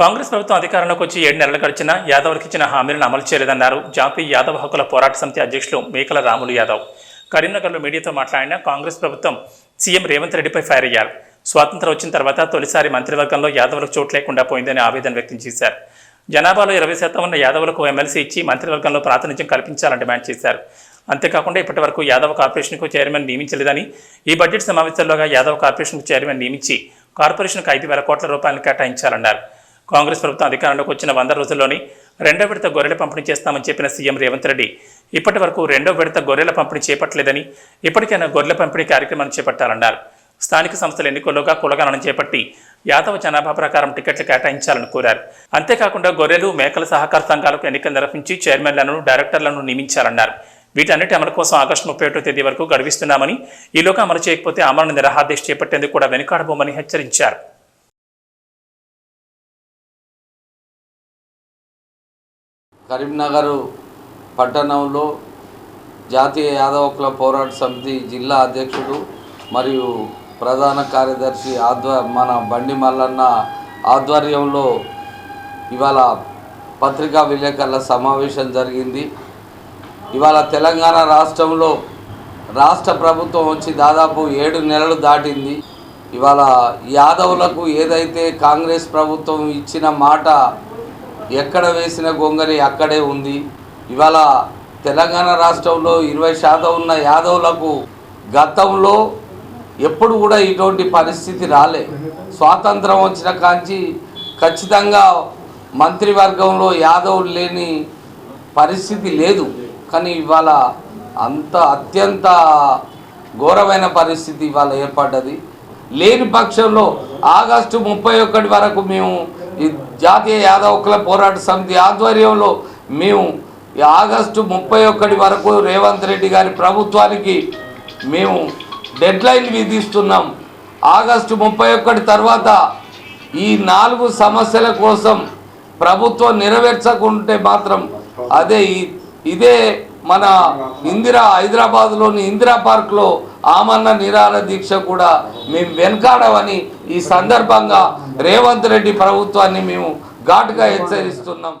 కాంగ్రెస్ ప్రభుత్వం అధికారంలోకి వచ్చి ఏడు నెలలు గడిచినా యాదవ్లకు ఇచ్చిన హామీలను అమలు చేయలేదన్నారు జాతీయ యాదవ్ హక్కుల పోరాట సమితి అధ్యక్షులు మేకల రాములు యాదవ్. కరీంనగర్లో మీడియాతో మాట్లాడిన కాంగ్రెస్ ప్రభుత్వం సీఎం రేవంత్ రెడ్డిపై ఫైర్ అయ్యారు. స్వాతంత్రం వచ్చిన తర్వాత తొలిసారి మంత్రివర్గంలో యాదవులకు చోటు లేకుండా పోయిందని ఆవేదన వ్యక్తం చేశారు. జనాభాలో ఇరవై శాతం ఉన్న యాదవులకు ఎమ్మెల్సీ ఇచ్చి మంత్రివర్గంలో ప్రాతినిధ్యం కల్పించాలని డిమాండ్ చేశారు. అంతేకాకుండా ఇప్పటివరకు యాదవ్ కార్పొరేషన్కు చైర్మన్ నియమించలేదని ఈ బడ్జెట్ సమావేశాల్లోగా యాదవ్ కార్పొరేషన్కు చైర్మన్ నియమించి కార్పొరేషన్కు ఐదు వేల కోట్ల రూపాయలను కేటాయించాలన్నారు. కాంగ్రెస్ ప్రభుత్వం అధికారంలోకి వచ్చిన వంద రోజుల్లోని రెండో విడత గొర్రెల పంపిణీ చేస్తామని చెప్పిన సీఎం రేవంత్ రెడ్డి ఇప్పటి వరకు రెండో విడత గొర్రెల పంపిణీ చేపట్టలేదని ఇప్పటికైనా గొర్రెల పంపిణీ కార్యక్రమాన్ని చేపట్టాలన్నారు. స్థానిక సంస్థల ఎన్నికల్లోగా కులగణన చేపట్టి యాదవ జనాభా ప్రకారం టికెట్లు కేటాయించాలని కోరారు. అంతేకాకుండా గొర్రెలు మేకల సహకార సంఘాలకు ఎన్నికలు నిర్వహించి చైర్మన్లను డైరెక్టర్లను నియమించాలన్నారు. వీటన్నిటి అమలు కోసం ఆగస్టు ముప్పై ఒకటో తేదీ వరకు గడువిస్తున్నామని ఈలోగా అమలు చేయకపోతే అమలు నిరాహాదేశ్ చేపట్టేందుకు కూడా వెనుకాడబోమని హెచ్చరించారు. కరీంనగర్ పట్టణంలో జాతీయ యాదవ కుల పోరాట సమితి జిల్లా అధ్యక్షుడు మరియు ప్రధాన కార్యదర్శి ఆధ్వ మన బండి మల్లన్న ఆధ్వర్యంలో ఇవాళ పత్రికా విలేకరుల సమావేశం జరిగింది. ఇవాళ తెలంగాణ రాష్ట్రంలో రాష్ట్ర ప్రభుత్వం వచ్చి దాదాపు ఏడు నెలలు దాటింది. ఇవాళ యాదవులకు ఏదైతే కాంగ్రెస్ ప్రభుత్వం ఇచ్చిన మాట ఎక్కడ వేసిన గొంగరి అక్కడే ఉంది. ఇవాళ తెలంగాణ రాష్ట్రంలో ఇరవై శాతం ఉన్న యాదవులకు గతంలో ఎప్పుడు కూడా ఇటువంటి పరిస్థితి రాలే. స్వాతంత్రం వచ్చిన కాంచి ఖచ్చితంగా మంత్రివర్గంలో యాదవులు లేని పరిస్థితి లేదు. కానీ ఇవాళ అంత అత్యంత ఘోరమైన పరిస్థితి ఇవాళ ఏర్పడ్డది. లేని పక్షంలో ఆగస్టు ముప్పై ఒకటి వరకు మేము ఈ జాతీయ యాదవ కుల పోరాట సమితి ఆధ్వర్యంలో మేము ఆగస్టు ముప్పై ఒకటి వరకు రేవంత్ రెడ్డి గారి ప్రభుత్వానికి మేము డెడ్లైన్ విధిస్తున్నాం. ఆగస్టు ముప్పై ఒకటి తర్వాత ఈ నాలుగు సమస్యల కోసం ప్రభుత్వం నెరవేర్చకుంటే మాత్రం అదే ఇదే మన ఇందిరా హైదరాబాద్లోని ఇందిరా పార్క్లో ఆమన్న నిరాహార దీక్ష కూడా మేము వెనకాడమని ఈ సందర్భంగా రేవంత్ రెడ్డి ప్రభుత్వాన్ని మేము ఘాటుగా హెచ్చరిస్తున్నాం.